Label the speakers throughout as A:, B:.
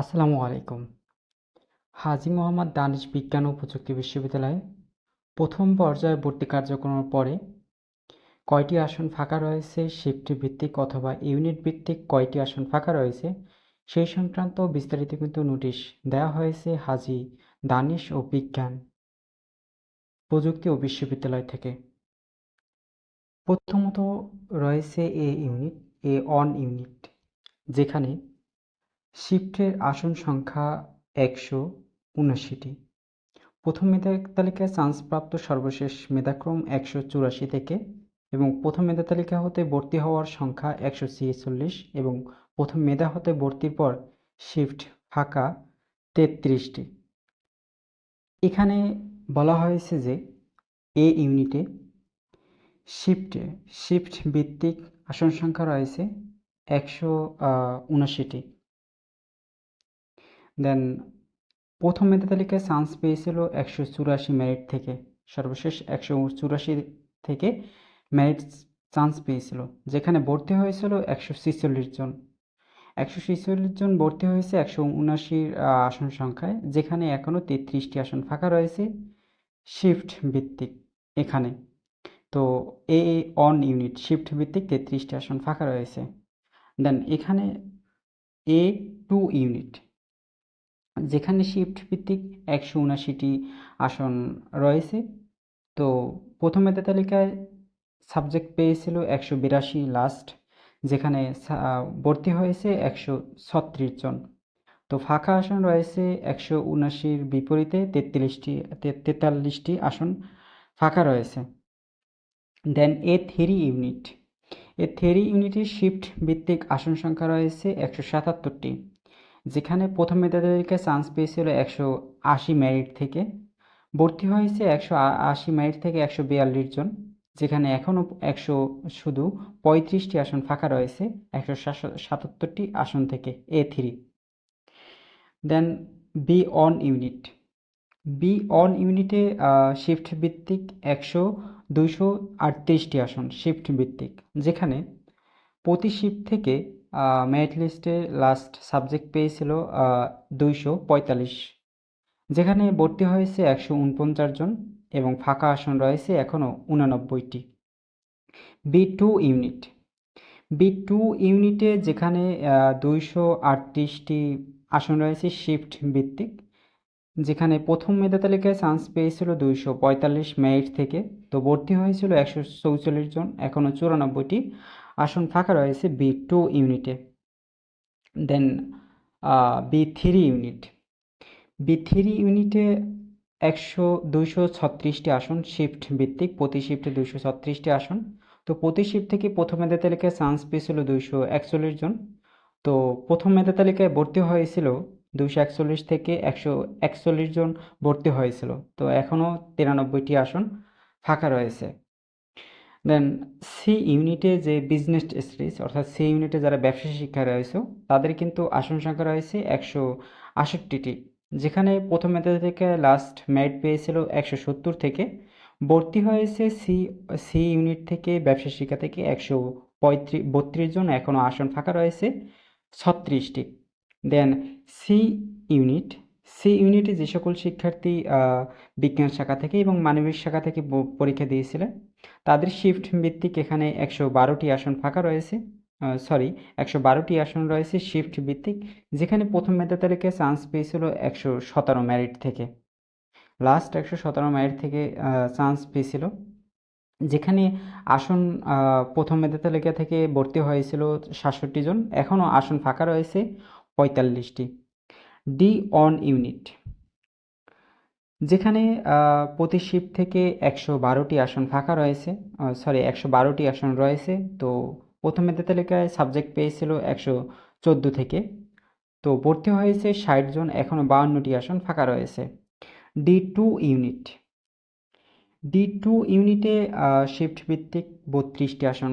A: আসসালামু আলাইকুম। হাজি মোহাম্মদ দানিশ বিজ্ঞান ও প্রযুক্তি বিশ্ববিদ্যালয়ে প্রথম পর্যায়ে ভর্তি কার্যক্রমের পরে কয়টি আসন ফাঁকা রয়েছে শিফট ভিত্তিক অথবা ইউনিট ভিত্তিক কয়টি আসন ফাঁকা রয়েছে, সেই সংক্রান্ত বিস্তারিত কিন্তু নোটিশ দেওয়া হয়েছে হাজি দানিশ ও বিজ্ঞান প্রযুক্তি ও বিশ্ববিদ্যালয় থেকে। প্রথমত রয়েছে A unit, A one unit, যেখানে শিফটের আসন সংখ্যা একশো উনআশিটি। প্রথম মেধা তালিকায় চান্সপ্রাপ্ত সর্বশেষ মেধাক্রম একশো চুরাশি থেকে এবং প্রথম মেধা তালিকা হতে ভর্তি হওয়ার সংখ্যা একশো ছিচল্লিশ এবং প্রথম মেধা হতে ভর্তির পর শিফট ফাঁকা তেত্রিশটি। এখানে বলা হয়েছে যে এ ইউনিটে শিফটে শিফট ভিত্তিক আসন সংখ্যা রয়েছে একশো উনআশিটি। দেন প্রথম মেধা তালিকায় চান্স পেয়েছিল একশো চুরাশি মেরিট থেকে। সর্বশেষ একশো চুরাশি থেকে মেরিট চান্স পেয়েছিল, যেখানে ভর্তি হয়েছিল একশো ছিচল্লিশ জন। একশো ছিচল্লিশ জন ভর্তি হয়েছে একশো উনআশির আসন সংখ্যায়, যেখানে এখনও তেত্রিশটি আসন ফাঁকা রয়েছে শিফট ভিত্তিক এখানে। তো এ অন ইউনিট শিফট ভিত্তিক তেত্রিশটি আসন ফাঁকা রয়েছে। দেন এখানে এ টু ইউনিট যেখানে শিফট ভিত্তিক একশো উনাশিটি আসন রয়েছে। তো প্রথম মেধা তালিকায় সাবজেক্ট পেয়েছিল একশো বিরাশি লাস্ট যেখানে ভর্তি হয়েছে একশো ছত্রিশ জন। তো ফাঁকা আসন রয়েছে একশো উনাশির বিপরীতে তেত্রিশটি তেতাল্লিশটি আসন ফাঁকা রয়েছে। Then A three unit A three ইউনিটের শিফট ভিত্তিক আসন সংখ্যা রয়েছে একশো সাতাত্তরটি। যেখানে প্রথম তালিকায় চান্স পেয়েছিল একশো আশি মেরিট থেকে। ভর্তি হয়েছে একশো আশি মেরিট থেকে একশো বিয়াল্লিশ জন, যেখানে এখনও একশো শুধু পঁয়ত্রিশটি আসন ফাঁকা রয়েছে, একশো সাতাত্তরটি আসন থেকে A three then B one unit B one ইউনিটে শিফট ভিত্তিক একশো দুইশো আটত্রিশটি আসন শিফট ভিত্তিক, যেখানে প্রতি শিফট থেকে মেরিট লিস্টে লাস্ট সাবজেক্ট পেয়েছিল দুইশো পঁয়তাল্লিশ। যেখানে ভর্তি হয়েছে একশো উনপঞ্চাশ জন এবং ফাঁকা আসন রয়েছে এখনও উনানব্বইটি। B two unit B two ইউনিটে যেখানে দুইশো আটত্রিশটি আসন রয়েছে শিফট ভিত্তিক, যেখানে প্রথম মেধা তালিকায় চান্স পেয়েছিল দুইশো পঁয়তাল্লিশ মেরিট থেকে, তো ভর্তি হয়েছিল একশো চৌচল্লিশ জন, এখনও চুরানব্বইটি। আসন ফাঁকা রয়েছে বি টু ইউনিটে। Then B three unit. B three ইউনিটে একশো দুইশো ছত্রিশটি আসন, শিফট ভিত্তিক, প্রতি শিফটে দুইশো ছত্রিশটি আসন। তো প্রতি শিফট থেকে প্রথম মেধা তালিকায় চান্স পেয়েছিল দুইশো একচল্লিশ জন। তো প্রথম মেধা তালিকায় ভর্তি হয়েছিল দুইশো একচল্লিশ থেকে একশো একচল্লিশ জন ভর্তি হয়েছিল। তো এখনও তিরানব্বইটি আসন ফাঁকা রয়েছে। দেন সি ইউনিটে যে বিজনেস স্ট্রিজ অর্থাৎ সি ইউনিটে যারা ব্যবসা শিক্ষা রয়েছে, তাদের কিন্তু আসন সংখ্যা রয়েছে একশো আষট্টিটি। যেখানে প্রথম মেধা থেকে লাস্ট মেরিট পেয়েছিল একশো সত্তর থেকে। ভর্তি হয়েছে সি সি ইউনিট থেকে ব্যবসা শিক্ষা থেকে একশো পঁয়ত্রিশ, বত্রিশ জন এখনও আসন ফাঁকা রয়েছে ছত্রিশটি। দেন সি ইউনিট সি ইউনিটে যে সকল শিক্ষার্থী বিজ্ঞান শাখা থেকে এবং মানবিক শাখা থেকে পরীক্ষা দিয়েছিলেন তাদের শিফট ভিত্তিক এখানে একশো বারোটি আসন ফাঁকা রয়েছে সরি একশো বারোটি আসন রয়েছে শিফট ভিত্তিক, যেখানে প্রথম মেধা তালিকায় চান্স পেয়েছিল একশো সতেরো মেরিট থেকে। লাস্ট একশো সতেরো মেরিট থেকে চান্স পেয়েছিল, যেখানে আসন প্রথম মেধা তালিকা থেকে ভর্তি হয়েছিল সাতষট্টি জন, এখনও আসন ফাঁকা রয়েছে পঁয়তাল্লিশটি। ডি অন ইউনিট যেখানে প্রতি শিফট থেকে একশো বারোটি আসন ফাঁকা রয়েছে সরি একশো বারোটি আসন রয়েছে। তো প্রথম মেধা তালিকায় সাবজেক্ট পেয়েছিল একশো চোদ্দ থেকে। তো ভর্তি হয়েছে ষাট জন এখনও বাউন্নটি আসন ফাঁকা রয়েছে। D two unit D two ইউনিটে শিফট ভিত্তিক বত্রিশটি আসন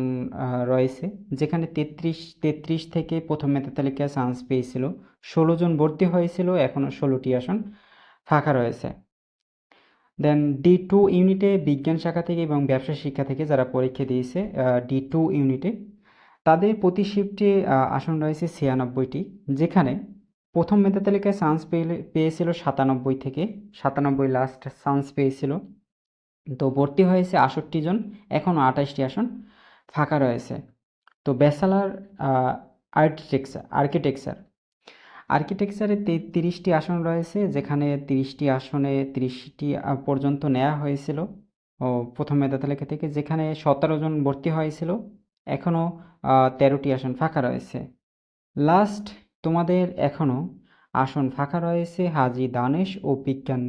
A: রয়েছে, যেখানে তেত্রিশ তেত্রিশ থেকে প্রথম মেধা তালিকায় চান্স পেয়েছিল। ষোলো জন ভর্তি হয়েছিল এখনও ষোলোটি আসন ফাঁকা রয়েছে। দেন ডি টু ইউনিটে বিজ্ঞান শাখা থেকে এবং ব্যবসা শিক্ষা থেকে যারা পরীক্ষা দিয়েছে ডি টু ইউনিটে তাদের প্রতি শিফটে আসন রয়েছে ছিয়ানব্বইটি, যেখানে প্রথম মেধা তালিকায় চান্স পেয়ে পেয়েছিল সাতানব্বই থেকে, সাতানব্বই লাস্ট চান্স পেয়েছিল। তো ভর্তি হয়েছে আষট্টি জন এখনও আঠাশটি আসন ফাঁকা রয়েছে। তো ব্যাচেলার আর্কিটেকচার আর্কিটেকচার আর্কিটেকচারে তিরিশটি আসন রয়েছে, যেখানে তিরিশটি আসনে তিরিশটি পর্যন্ত নেওয়া হয়েছিল। ও, প্রথম মেধা তালিকা থেকে যেখানে সতেরো জন ভর্তি হয়েছিল এখনও তেরোটি আসন ফাঁকা রয়েছে। লাস্ট তোমাদের এখনও আসন ফাঁকা রয়েছে, হাজি দানেশ ও বিজ্ঞান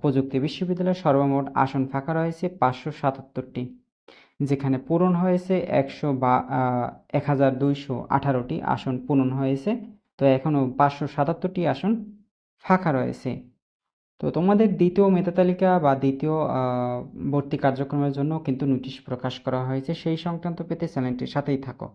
A: প্রযুক্তি বিশ্ববিদ্যালয়ের সর্বমোট আসন ফাঁকা রয়েছে পাঁচশো সাতাত্তরটি, যেখানে পূরণ হয়েছে একশো বা এক হাজার দুইশো আঠারোটি আসন পূরণ হয়েছে। তো এখনও পাঁচশো সাতাত্তরটি আসন ফাঁকা রয়েছে। তো তোমাদের দ্বিতীয় মেধা তালিকা বা দ্বিতীয় ভর্তি কার্যক্রমের জন্য কিন্তু নোটিশ প্রকাশ করা হয়েছে। সেই সংক্রান্ত পেতে চ্যানেলটির সাথেই থাকো।